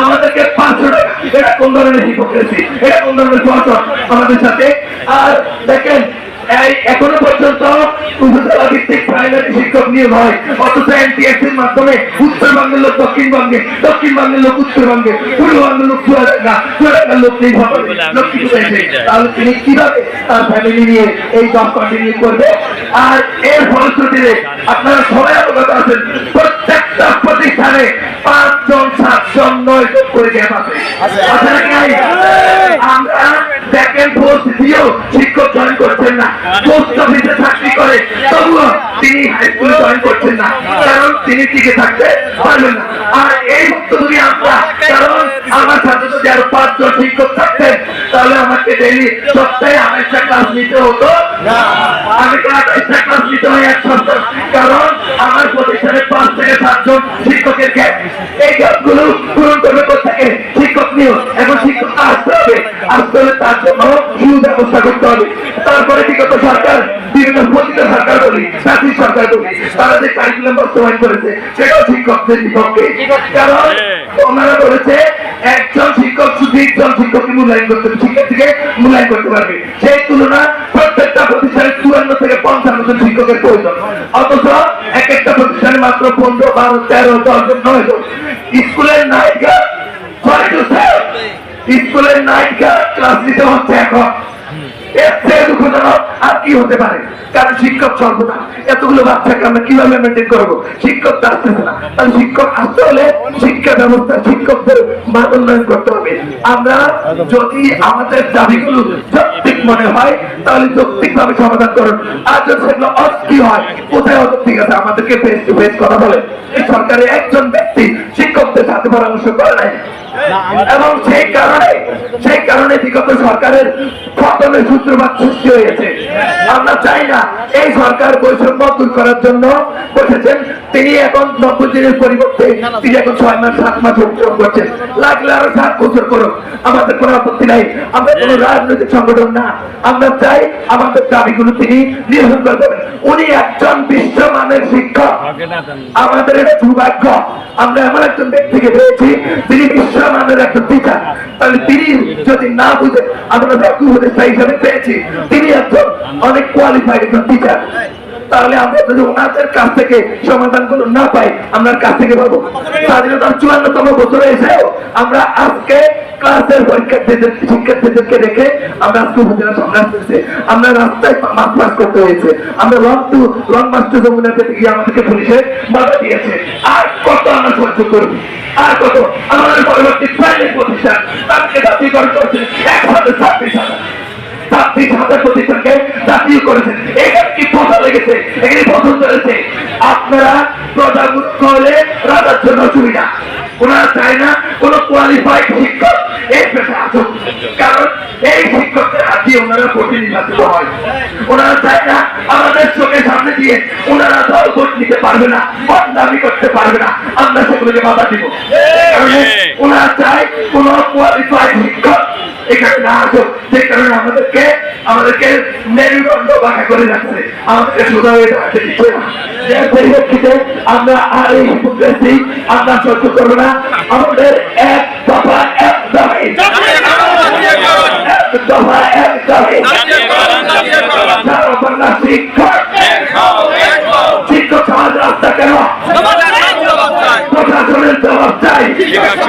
আমাদেরকে পাঁচশো টাকা। এটা কোন ধরনের হিপোক্রেসি এটা কোন ধরনের আমাদের সাথে। আর দেখেন এখনও পর্যন্ত উপজেলা ভিত্তিক প্রাইমারি শিক্ষক নিয়োগ হয়। অথচ এনটিএস এর মাধ্যমে উত্তরবঙ্গের লোক দক্ষিণবঙ্গে দক্ষিণবঙ্গের লোক উত্তরবঙ্গে পূর্ববঙ্গের লোক চুয়াডাঙ্গা চুয়াডাঙ্গার লোক লক্ষ্মী তাহলে তিনি কীভাবে তার ফ্যামিলি নিয়ে এই জব কন্টিনিউ করবে? আর এর ফলশ্রুতিতে আপনারা সবাই অবগত আছেন প্রত্যেকটা প্রতিষ্ঠানে পাঁচজন সাতজন নয় জন করে গ্যাপ আছে। নাই? আমরা সেকেন্ড পোস্ট দিয়েও শিক্ষক জয়েন করছেন না। পোস্ট অফিসে চাকরি করে তবুও তিনি হাই স্কুলে জয়েন করছেন না। কারণ তিনি টিকে থাকতে পারবেন না। আর এই বক্তব্য আমরা কারণ আমার সাথে যদি আরও পাঁচজন শিক্ষক থাকতেন তাহলে আমাকে ডেইলি সপ্তাহে আড়াইটা ক্লাস নিতে হতো। আমি আড়াইটা ক্লাস নিতে হয় এক সপ্তাহ। কারণ আমার প্রতিষ্ঠানে পাঁচ থেকে সাতজন শিক্ষকের গ্যাপ আসতে হলে তার জন্য সুব্যবস্থা করতে হবে। তারপরে বিগত সরকার? সরকার মূল্যায়ন করতে পারবে। সেই তুলনা প্রত্যেকটা প্রতিষ্ঠানে চুয়ান্ন থেকে পঞ্চান্ন শিক্ষকের প্রয়োজন। অথচ এক একটা প্রতিষ্ঠানে মাত্র পনেরো, বারো, তেরো, দশ জন, নয় স্কুলের নায়িকা sorry to say, স্কুলের নায়িকা ক্লাস হচ্ছে এখন এর চেয়ে দুঃখজনক আর কি হতে পারে? কারণ শিক্ষক না এতগুলো বাচ্চাকে আমরা কীভাবে মেনটেন করব? শিক্ষক তো আসতেছে না। শিক্ষক আসতে হলে শিক্ষা ব্যবস্থা শিক্ষকদের মান উন্নয়ন করতে হবে। আমরা যদি আমাদের দাবিগুলো যৌক্তিক মনে হয়, তাহলে যৌক্তিক ভাবে সমাধান করুন। আর যদি সেগুলো হয়, কোথায় অযৌক্তিক আছে আমাদেরকে ফেস টু ফেস কথা বলে। সরকারের একজন ব্যক্তি পরামর্শ করে নাই। এবং সেই কারণে সেই কারণে বিগত সরকারের পতনের সূত্রপাত সৃষ্টি হয়েছে। আমরা চাই না এই সরকার বৈষম্য দূর করার জন্য বসেছেন। তিনি এখন নব্বই দিনের পরিবর্তে তিনি এখন ছয় মাস সাত মাস অতিক্রম করছেন। লাগলে আরও সাত বছর করুক। আমাদের কোনো আপত্তি নাই। আমরা কোনো রাজনৈতিক সংগঠন না। আমরা চাই আমাদের দাবিগুলো তিনি নিরসন হবে উনি একজন বিশ্বমানের শিক্ষক। আমাদের এটা সৌভাগ্য আমরা এমন একজন ব্যক্তিকে পেয়েছি তিনি বিশ্বমানের একজন টিচার তাহলে তিনি যদি না বুঝে, আমরা ব্যাপক উপদেষ্টা হিসাবে পেয়েছি। তিনি একজন অনেক কোয়ালিফাইড একজন টিচার তাহলে আমরা যদি ওনাদের কাছ থেকে সমাধানগুলো না পাই, আমরা কাছ থেকে পাবো? স্বাধীনতার চুয়ান্নতম বছরে এসেও আমরা আজকে ক্লাসের পরীক্ষার্থীদের, শিক্ষার্থীদেরকে রেখে আমরা আজকে উপজেলা সামনে আসতেছি আমরা রাস্তায় মাস পাস করতে হয়েছে। আমরা লং টু লং মাস টু যমুনা পেতে গিয়ে আমাদেরকে পুলিশে বাধা দিয়েছে। আর কত আমরা সহ্য করব? আর কত? আমাদের পরবর্তী প্রাইভেট প্রতিষ্ঠান। তাদেরকে জাতীয়করণ করছে ছাব্বিশ হাজার ছাব্বিশ হাজার প্রতিষ্ঠানকে জাতীয় করেছেন এখানে কি পথা লেগেছে? এখানে পছন্দ হয়েছে আপনারা প্রজামুক্ত হলে রাজার জন্য অসুবিধা ওনারা চায় না কোন কোয়ালিফাইড শিক্ষক এই পেশা আসুক। কারণ এই শিক্ষকদের হাত ওনারা প্রতিনিধিত্ব হয়। ওনারা চায় না আমাদের দিয়ে ওনারা দল ভোট নিতে পারবে না ভোট দাবি করতে পারবে না। আমরা সেগুলোকে বাধা দিব। ওনারা চায় কোন কোয়ালিফাইড শিক্ষক এখানে না আসুক। কারণে আমাদেরকে আমাদেরকে মেরুদণ্ড বাঁকা করে আমাদেরকে সোজা হয়ে আমাদের শিক্ষক Yeah.